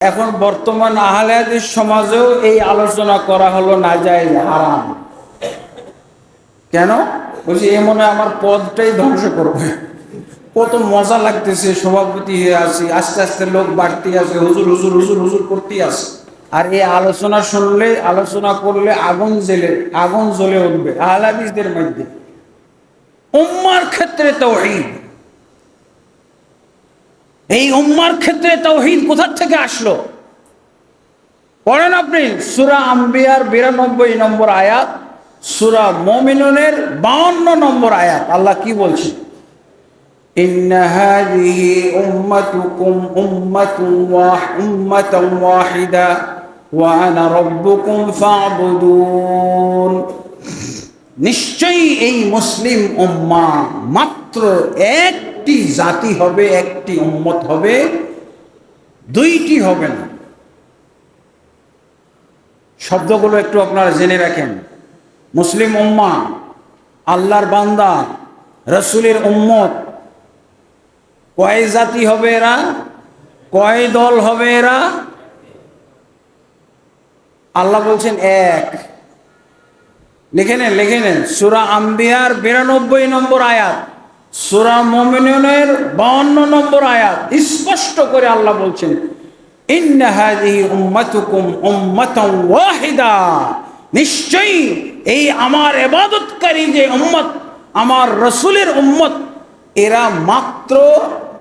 এখন বর্তমান আহলাদের সমাজেও এই আলোচনা করা হলো না যায় হারাম। কেন? বলছি, এ মনে আমার পদটাই ধ্বংস করবে। কত মজা লাগতেছে, সভাপতি হয়ে আছি, আস্তে আস্তে লোক বাড়তি আছে, হুজুর হুজুর হুজুর হুজুর করতে আছে। আর এই আলোচনা শুনলে, আলোচনা করলে আগুন জেলে আগুন জ্বলে উঠবে, আহলাদিসদের মধ্যে। উম্মার ক্ষেত্রে তৌহিদ। এই উম্মার ক্ষেত্রে তৌহিদ কোথার থেকে আসলো পড়েন আপনি সুরা আম্বিয়ার বিরানব্বই নম্বর আয়াত সুরা মমিনুনের বাউন্ন নম্বর আয়াত আল্লাহ কি বলছে إن هذه أمتكم أمة واح- أمة واحدة وأنا ربكم فاعبدون নিশ্চয়ই এই মুসলিম উম্মা মাত্র একটি জাতি হবে, একটি উম্মত হবে, দুইটি হবে না। শব্দগুলো একটু আপনারা জেনে রাখেন। মুসলিম উম্মা, আল্লাহর বান্দা, রসুলের উম্মত, কয় জাতি হবে এরা? কয় দল হবে এরা? আল্লাহ বলছেন, এক। লিখে নেন লিখে নেন। সুরা আম্বিয়ার বিরানব্বই নম্বর আয়াত, সুরা মমিনের বাউন্ন নম্বর আয়াত, স্পষ্ট করে আল্লাহ বলছেন নিশ্চয়ই এই আমার ইবাদতকারী যে উম্মত, আমার রসুলের উম্মত, এরা মাত্র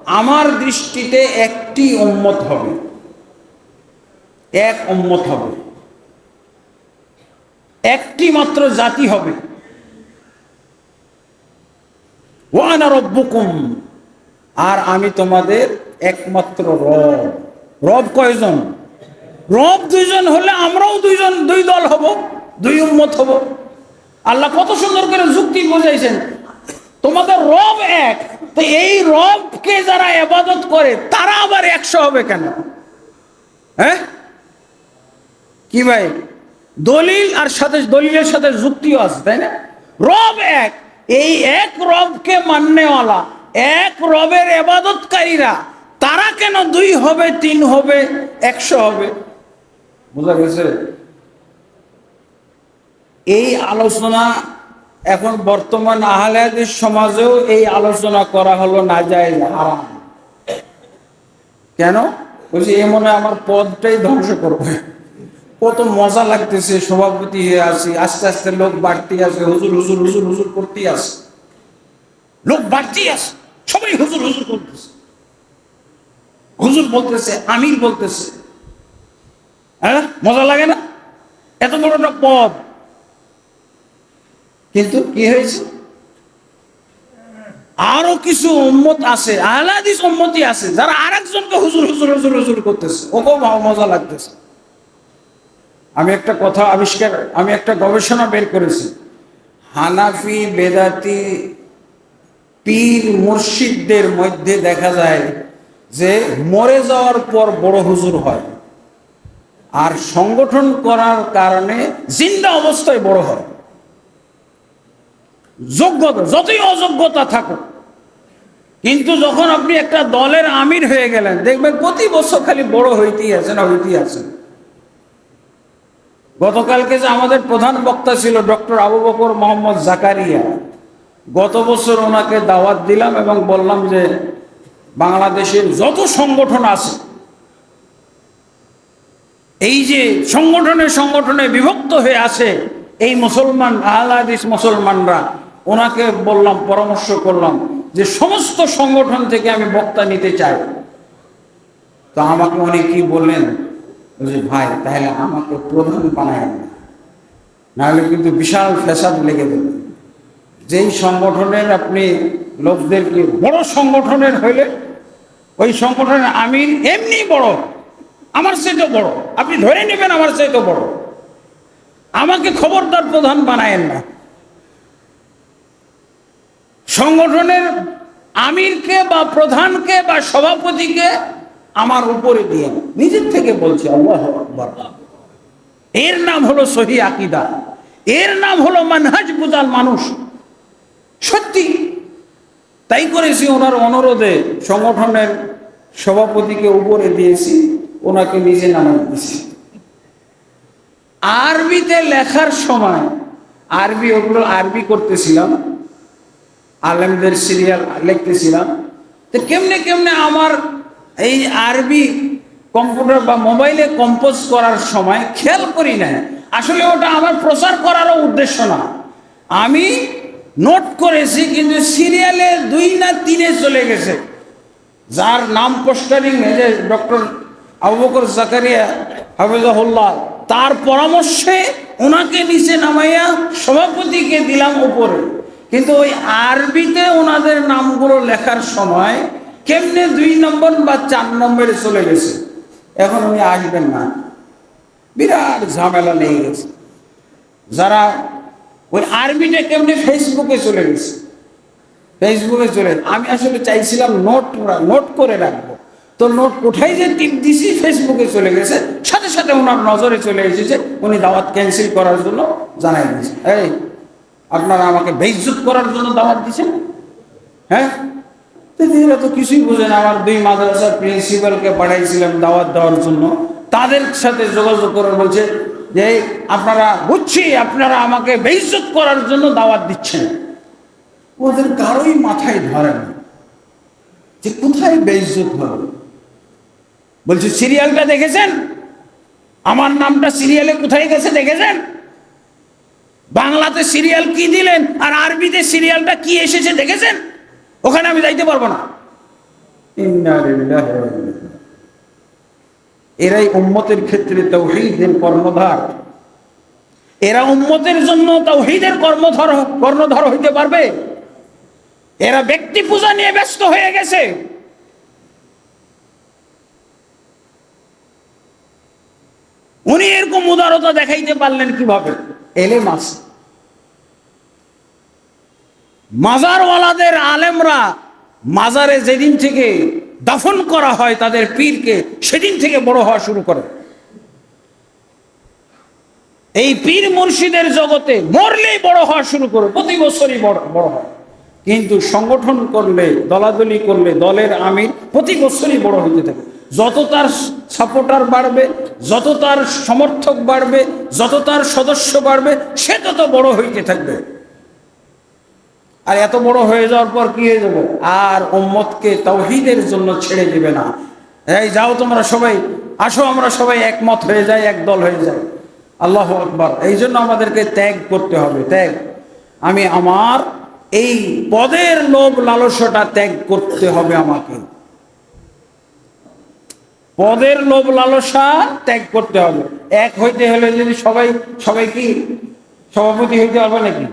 আমার দৃষ্টিতে একটি উম্মত হবে। এক উম্মত হবে। একটি মাত্র জাতি হবে। ওয়ানা আর আমি তোমাদের একমাত্র রব। রব কয়জন? রব দুইজন হলে আমরাও দুইজন, দুই দল হব, দুই উম্মত হব। আল্লাহ কত সুন্দর করে যুক্তি বুঝাইছেন। তোমাদের রব এক, তো এই রবকে যারা এবাদত করে, তারা আবার একশো হবে কেন? হ্যাঁ? কি ভাই? দলিল আর সাথে দলিলের সাথে যুক্তিও আছে, তাই না? রব এক, এই এক রবকে মান্যওয়ালা, এক রবের এবাদতকারীরা, তারা কেন দুই হবে, তিন হবে, একশো হবে? বোঝা গেছে? এই আলোচনা এখন বর্তমান আহলাদের সমাজেও এই আলোচনা করা হলো না যায় হারাম। কেন? বলছি, এ মনে আমার পদটাই ধ্বংস করবে। কত মজা লাগতেছে, সভাপতি হয়ে আছি, আস্তে আস্তে লোক বাড়তি আছে, হুজুর হুজুর হুজুর হুজুর করতেই আছে। লোক বাড়তি আছে, সবাই হুজুর হুজুর করতেছে। হুজুর বলতেছে, আমির বলতেছে। হ্যাঁ মজা লাগে না? এত বড় একটা পদ। কিন্তু কি হয়েছে? আরও কিছু উম্মত আছে, আহলাদিস উম্মতি আছে, যারা আরেকজনকে হুজুর হুজুর হুজুর হুজুর করতেছে। ওকেও মজা লাগতেছে। আমি একটা কথা আবিষ্কার, আমি একটা গবেষণা বের করেছি। হানাফি, বেদাতি, পীর, মুর্শিদদের মধ্যে দেখা যায় যে মরে যাওয়ার পর বড় হুজুর হয়। আর সংগঠন করার কারণে জিন্দা অবস্থায় বড় হয়। যোগ্যতা, যতই অযোগ্যতা থাকুক। কিন্তু যখন আপনি একটা দলের আমির হয়ে গেলেন, দেখবেন প্রতি বছর খালি বড় হইতেই আছেন হইতেই আছেন গতকালকে যে আমাদের প্রধান বক্তা ছিল ডক্টর আবু বকর মোহাম্মদ জাকারিয়া, গত বছর ওনাকে দাওয়াত দিলাম এবং বললাম যে বাংলাদেশের যত সংগঠন আছে, এই যে সংগঠনে সংগঠনে বিভক্ত হয়ে আছে এই মুসলমান আহলাদিস মুসলমানরা, ওনাকে বললাম, পরামর্শ করলাম যে সমস্ত সংগঠন থেকে আমি বক্তা নিতে চাই। তো আমাকে উনি কি বললেন? যে ভাই, তাহলে আমাকে প্রধান বানায় না। নাহলে কিন্তু বিশাল ফ্যাসাদ লেগে দেবে যেই সংগঠনের আপনি লোকদেরকে বড় সংগঠনের হইলে, ওই সংগঠনের আমির এমনি বড়, আমার চাইতে বড়। আপনি ধরে নেবেন আমার চাইতে বড়। আমাকে খবরদার প্রধান বানায়েন না। সংগঠনের আমিরকে বা প্রধানকে বা সভাপতিকে আমার উপরে দিয়ে নিজের থেকে বলছি, আল্লাহ এর নাম হলো সহি আকিদা। এর নাম হলো মানহাজ বুজাল মানুষ। সত্যি। তাই করেছি ওনার অনুরোধে সংগঠনের সভাপতিকে উপরে দিয়েছি, ওনাকে নিজে নামাই দিয়েছি। আরবিতে লেখার সময়, আরবি, ওগুলো আরবি করতেছিলাম, আলেমদের সিরিয়াল লিখতেছিলাম। তো কেমনে কেমনে আমার এই আরবি কম্পিউটার বা মোবাইলে কম্পোজ করার সময় খেয়াল করি না আসলে ওটা আমার প্রচার করারও উদ্দেশ্য না। আমি নোট করেছি, কিন্তু সিরিয়ালে দুই না তিনে চলে গেছে। যার নাম পোস্টারিং যে ডক্টর আবু বকর জাকারিয়া, হাফিজাহুল্লাহ, তার পরামর্শে ওনাকে নিচে নামাইয়া সভাপতিকে দিলাম উপরে। কিন্তু ওই আরবিতে ওনাদের নামগুলো লেখার সময় কেমনে দুই নম্বর বা চার নম্বরে চলে গেছে? এখন উনি আসবেন না। বিরাট ঝামেলা লেগে গেছে। যারা ওই আর্মিটা কেমনে ফেসবুকে চলে গেছে? ফেসবুকে চলে আমি আসলে চাইছিলাম নোট নোট করে রাখব। তো নোট কোথায় যে টিপ দিছি, ফেসবুকে চলে গেছে। সাথে সাথে ওনার নজরে চলে এসেছে। উনি দাওয়াত ক্যান্সেল করার জন্য জানাই দিয়েছে। এই, আপনারা আমাকে বেইজ্জত করার জন্য দাওয়াত দিচ্ছেন হ্যাঁ? এরা তো কিছুই বোঝে না। আমার দুই মাদ্রাসার প্রিন্সিপালকে পাঠাইছিলাম দাওয়াত দেওয়ার জন্য। তাদের সাথে যোগাযোগ করে বলছে যে, আপনারা বুঝছি, আপনারা আমাকে বেইজ্জত করার জন্য দাওয়াত দিচ্ছেন। ওদের কারোই মাথায় ধরে না। যে কোথায় বেইজ্জত হলো বলছে, সিরিয়ালটা দেখেছেন? আমার নামটা সিরিয়ালে কোথায় গেছে দেখেছেন? বাংলাতে সিরিয়াল কি দিলেন? আর আরবিতে সিরিয়ালটা কি এসেছে দেখেছেন? ওখানে আমি যাইতে পারব না। এরাই উম্মতের ক্ষেত্রে তৌহিদের কর্মধার এরা উম্মতের জন্য তৌহিদের কর্মধর কর্ণধর হইতে পারবে। এরা ব্যক্তি পূজা নিয়ে ব্যস্ত হয়ে গেছে। উনি এরকম উদারতা দেখাইতে পারলেন কীভাবে? এলে মাস মাজারওয়ালাদের আলেমরা মাজারে যেদিন থেকে দাফন করা হয় তাদের পীরকে সেদিন থেকে বড় হওয়া শুরু করে। এই পীর মুর্শিদের জগতে মরলেই বড় হওয়া শুরু করে, প্রতি বছরই বড় হয়। কিন্তু সংগঠন করলে, দলাদলি করলে, দলের আমির প্রতি বছরই বড় হইতে থাকে। যত তার সাপোর্টার বাড়বে, যত তার সমর্থক বাড়বে, যত তার সদস্য বাড়বে, সে তত বড় হইতে থাকবে। আর এত বড় হয়ে যাওয়ার পর কি হয়ে যাবে? আর উম্মতকে তৌহিদের জন্য ছেড়ে দিবে না। এই যাও তোমরা সবাই, আসো আমরা সবাই একমত হয়ে যাই এক দল হয়ে যাই। আল্লাহ আকবর। এই জন্য আমাদেরকে ত্যাগ করতে হবে, ত্যাগ। আমি আমার এই পদের লোভ লালসাটা ত্যাগ করতে হবে আমাকে। পদের লোভ লালসা ত্যাগ করতে হবে। এক হইতে হলে যদি সবাই সবাই কি? সভাপতি হইতে পারবে নাকি?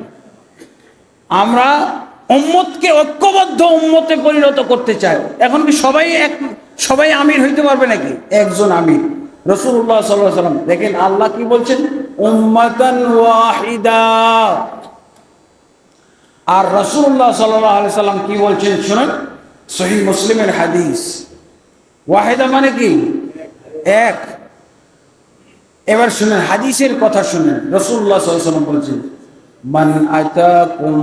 আমরা উম্মতকে ঐক্যবদ্ধ উম্মতে পরিণত করতে চাই। এখন কি সবাই এক সবাই আমির হইতে পারবে নাকি? একজন আমির। রসুল্লাহ সাল্লাহ সাল্লাম দেখেন আল্লাহ কি বলছেন? উম্মাতান ওয়াহিদা। আর রসুল্লাহ সাল্লাহ আলি সাল্লাম কি বলছেন শুনুন? সহি মুসলিমের হাদিস। ওয়াহিদা মানে কি? এক। এবার শুনেন, হাদিসের কথা শুনেন। রসুল্লাহ সাল্লাম বলছেন মান আতাকুম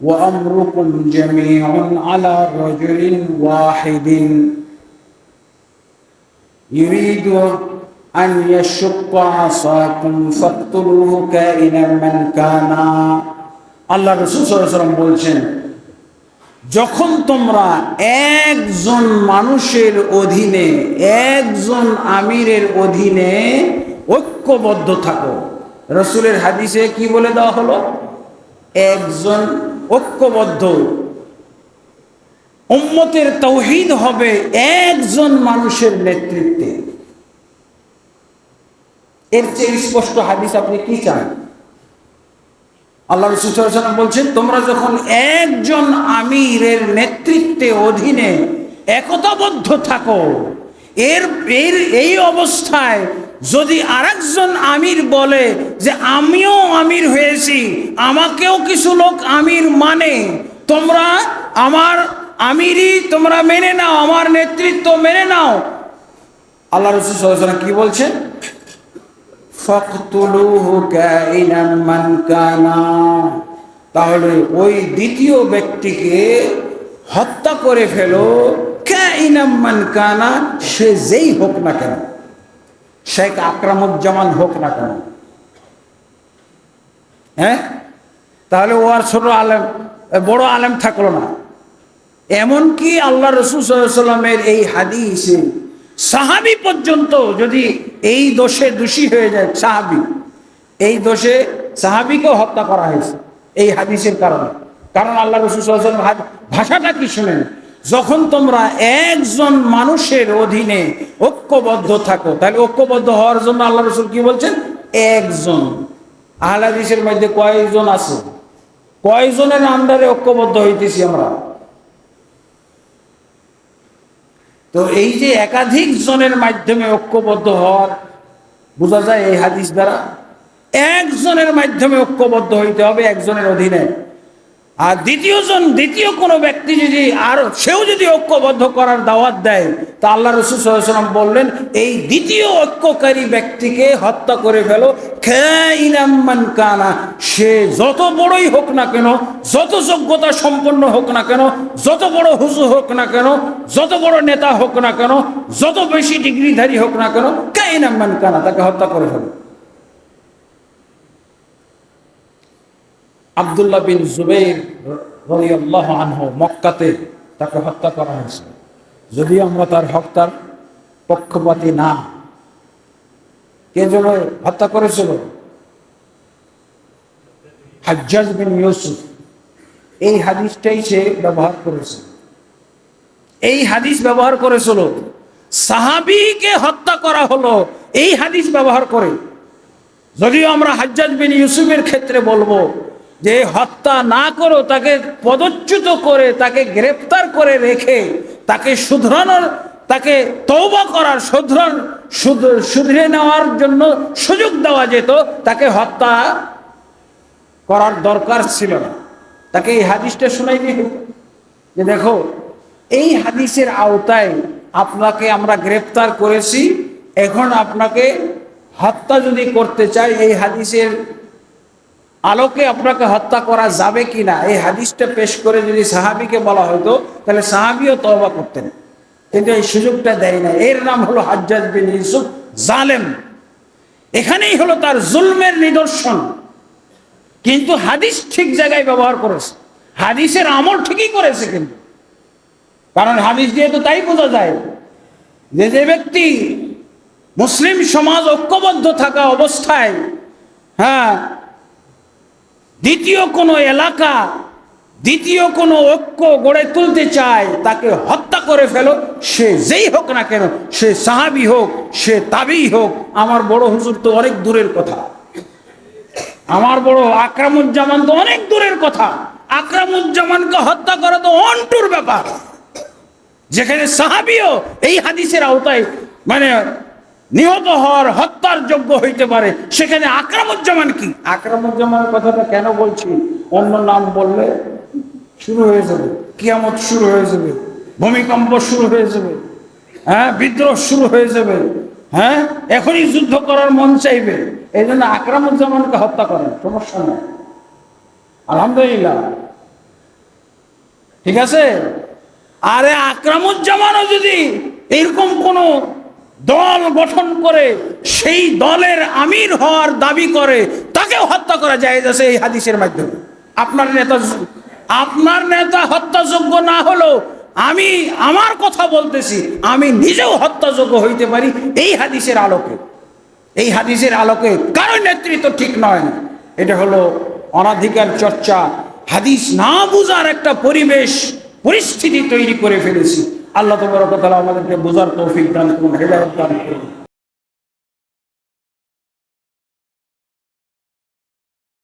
ওয়া আমরুকুম জামিউন আলা রাজুলিন ওয়াহিদিন يريد أن يشق عصاكم فاقتلوه كائنا من كان আল্লাহ রসুল সাল্লাম বলছেন যখন তোমরা একজন মানুষের অধীনে একজন আমিরের অধীনে ঐক্যবদ্ধ থাকো রসুলের হাদিসে কি বলে দেওয়া হলো? একজন ঐক্যবদ্ধ উম্মতের তৌহিদ হবে একজন মানুষের নেতৃত্বে। এর চেয়ে স্পষ্ট হাদিস আপনি কি চান? আল্লাহ রসুলাম বলছেন, তোমরা যখন একজন আমিরের নেতৃত্বে অধীনে একতাবদ্ধ থাকো, এর এর, এই অবস্থায় যদি আরেকজন আমির বলে যে আমিও আমির হয়েছি, আমাকেও কিছু লোক আমির মানে তোমরা আমার আমিরই তোমরা মেনে নাও, আমার নেতৃত্ব মেনে নাও। আল্লাহ রসুল কি বলছেন? তাহলে ওই দ্বিতীয় ব্যক্তিকে হত্যা করে ফেলো। কাইনাম মান কানা, সে যেই হোক না কেন। শেখ আকরামুজ্জামান হোক না কেন। হ্যাঁ? তাহলে ও আর ছোট আলেম বড় আলেম থাকল না। এমনকি আল্লাহ রসুল সাল্লামের এই হাদিসে সাহাবি পর্যন্ত যদি এই দোষে দোষী হয়ে যায়, সাহাবি, এই দোষে সাহাবিকেও হত্যা করা হয়েছে এই হাদিসের কারণে। কারণ আল্লাহ রসুল ভাষাটা কি শুনেন? যখন তোমরা একজন মানুষের অধীনে ঐক্যবদ্ধ থাকো, তাহলে ঐক্যবদ্ধ হওয়ার জন্য আল্লাহ রসুল কি বলছেন? একজন। আহলাদিসের মধ্যে কয়েকজন আছে? কয়জনের আন্ডারে ঐক্যবদ্ধ হইতেছি আমরা? তো এই যে একাধিক জনের মাধ্যমে ঐক্যবদ্ধ হওয়ার, বোঝা যায় এই হাদিস দ্বারা, একজনের মাধ্যমে ঐক্যবদ্ধ হইতে হবে একজনের অধীনে। আর দ্বিতীয় জন, দ্বিতীয় কোনো ব্যক্তি যদি আর সেও যদি ঐক্যবদ্ধ করার দাওয়াত দেয়, তা আল্লাহ রসুল সাল্লাম বললেন, এই দ্বিতীয় ঐক্যকারী ব্যক্তিকে হত্যা করে ফেলো। কানা, সে যত বড়ই হোক না কেন, যত যোগ্যতা সম্পন্ন হোক না কেন, যত বড় হুজু হোক না কেন, যত বড় নেতা হোক না কেন, যত বেশি ডিগ্রিধারী হোক না কেন কাইনাম্মান কানা, তাকে হত্যা করে ফেলো। আবদুল্লাহ বিন জুবের আনহু মক্কাতে তাকে হত্যা করা হয়েছে। যদি আমরা তার হত্যার পক্ষপাতী না, কে যেন হত্যা করেছিল? হাজ্জাজ বিন ইউসুফ। এই হাদিসটাই সে ব্যবহার করেছে। এই হাদিস ব্যবহার করেছিল। সাহাবিকে হত্যা করা হলো, এই হাদিস ব্যবহার করে। যদিও আমরা হাজ্জাজ বিন ইউসুফের ক্ষেত্রে বলব যে হত্যা না করো, তাকে পদচ্যুত করে, তাকে গ্রেপ্তার করে রেখে, তাকে শুধরানোর, তাকে তৌবা করার, শুধরান, শুধ- শুধরে নেওয়ার জন্য সুযোগ দেওয়া যেত, তাকে হত্যা করার দরকার ছিল না। তাকে এই হাদিসটা শোনাই দিয়ে যে দেখো, এই হাদিসের আওতায় আপনাকে আমরা গ্রেপ্তার করেছি, এখন আপনাকে হত্যা যদি করতে চাই, এই হাদিসের আলোকে আপনাকে হত্যা করা যাবে কি না এই হাদিসটা পেশ করে যদি সাহাবিকে বলা হতো, তাহলে সাহাবিও তওবা করতেন। কিন্তু এই সুযোগটা দেয় না এর নাম হলো হাজ্জাজ বিন ইউসুফ জালেম। এখানেই হলো তার জুলমের নিদর্শন। কিন্তু হাদিস ঠিক জায়গায় ব্যবহার করেছে। হাদিসের আমল ঠিকই করেছে কিন্তু। কারণ হাদিস দিয়ে তো তাই বোঝা যায় যে যে ব্যক্তি মুসলিম সমাজ ঐক্যবদ্ধ থাকা অবস্থায় হ্যাঁ দ্বিতীয় কোনো এলাকা, দ্বিতীয় কোনো ঐক্য গড়ে তুলতে চায়, তাকে হত্যা করে ফেলো। সে যেই হোক না কেন, সে সাহাবি হোক, সে তাবিই হোক, আমার বড় হুজুর তো অনেক দূরের কথা। আমার বড় আকরামুজ্জামান তো অনেক দূরের কথা। আকরামুজ্জামানকে হত্যা করা তো অন্টুর ব্যাপার। যেখানে সাহাবিও এই হাদিসের আওতায় মানে নিহত হওয়ার হত্যার যোগ্য হইতে পারে, সেখানে আকরামুজ্জামান কি? আকরামুজ্জামানের কথাটা কেন বলছি? অন্য নাম বললে শুরু হয়ে যাবে, কিয়ামত শুরু হয়ে যাবে, ভূমিকম্প শুরু হয়ে যাবে হ্যাঁ বিদ্রোহ শুরু হয়ে যাবে হ্যাঁ এখনই যুদ্ধ করার মন চাইবে এই জন্য আকরামুজ্জামানকে হত্যা করেন, সমস্যা নেই। আলহামদুলিল্লাহ। ঠিক আছে? আরে আকরামুজ্জামানও যদি এরকম কোন দল গঠন করে, সেই দলের আমির হওয়ার দাবি করে, তাকেও হত্যা করা যায় যাচ্ছে এই হাদিসের মাধ্যমে। আপনার নেতা আপনার নেতা হত্যাযোগ্য না হলো আমি আমার কথা বলতেছি, আমি নিজেও হত্যাযোগ্য হইতে পারি এই হাদিসের আলোকে। এই হাদিসের আলোকে কারও নেতৃত্ব ঠিক নয়। এটা হলো অনাধিকার চর্চা, হাদিস না বুঝার একটা পরিবেশ, পরিস্থিতি তৈরি করে ফেলেছি। আল্লাহ তোমার কথা আমাদেরকে বোঝার তৌফিক দান করুন হেদায়ত দান করুন।